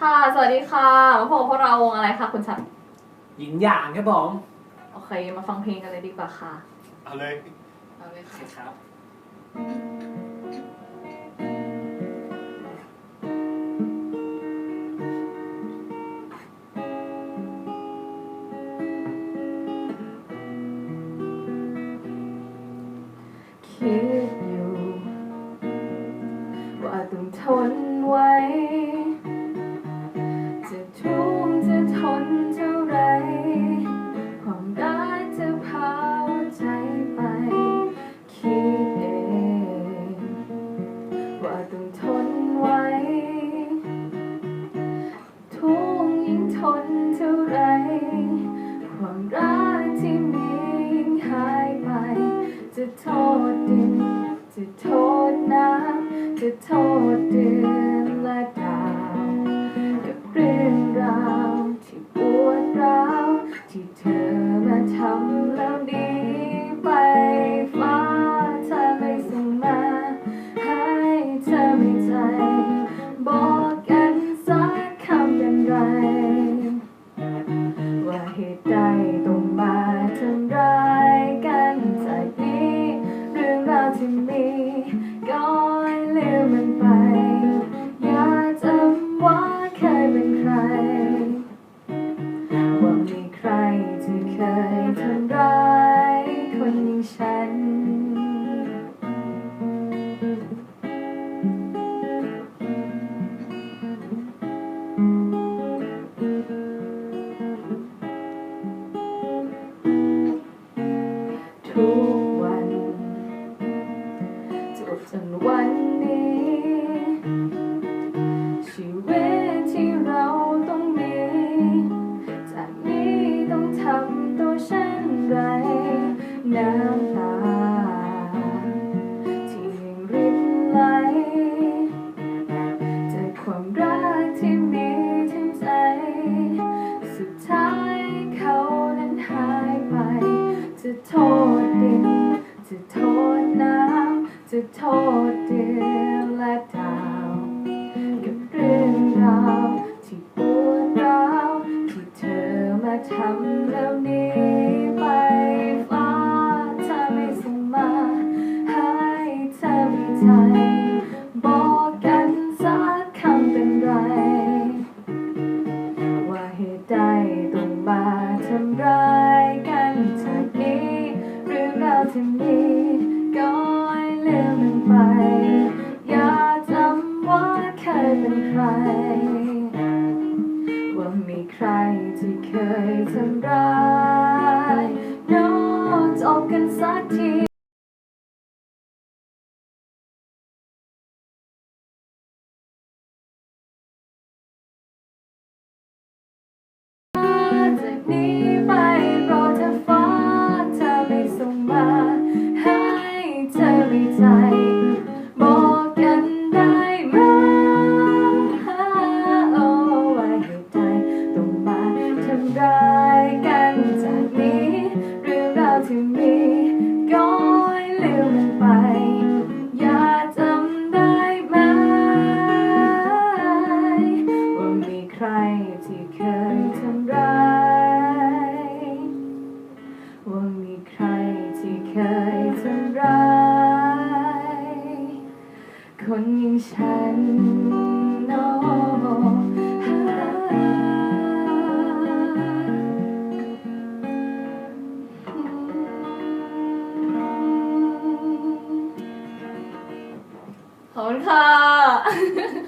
ค่ะ สวัสดีค่ะ มาพบกับพวกเราวงอะไรคะคุณชัด หญิงหยางครับผมโอเค มาฟังเพลงกันเลยดีกว่าค่ะ เอาเลยเอาเลยค่ะ ครับ คิด นเท่าไร ความรักจะพาใจไปคิดเองว่าต้องทนไว้ ทุกข์ยิ่งทนเท่าไร ความรักที่มียิ่งหายไป จะโทษดิน จะโทษน้ำ จะโทษเดือน ยทำร้ายคนอย่างฉันทุก น้ ให้เธอมีใจบอกกันสักคำเป็นไร ว่าเหตุใดต้องมาทำร้ายกันจากนี้เรื่องราวที่มีก็ลืมมันไป อย่าจำว่าเคยเป็นใคร ว่ามีใครที่เคยทำร้าย ว่ามีใครที่เคยทำร้ายคนอย่างฉันโนขอบคุณค่ะ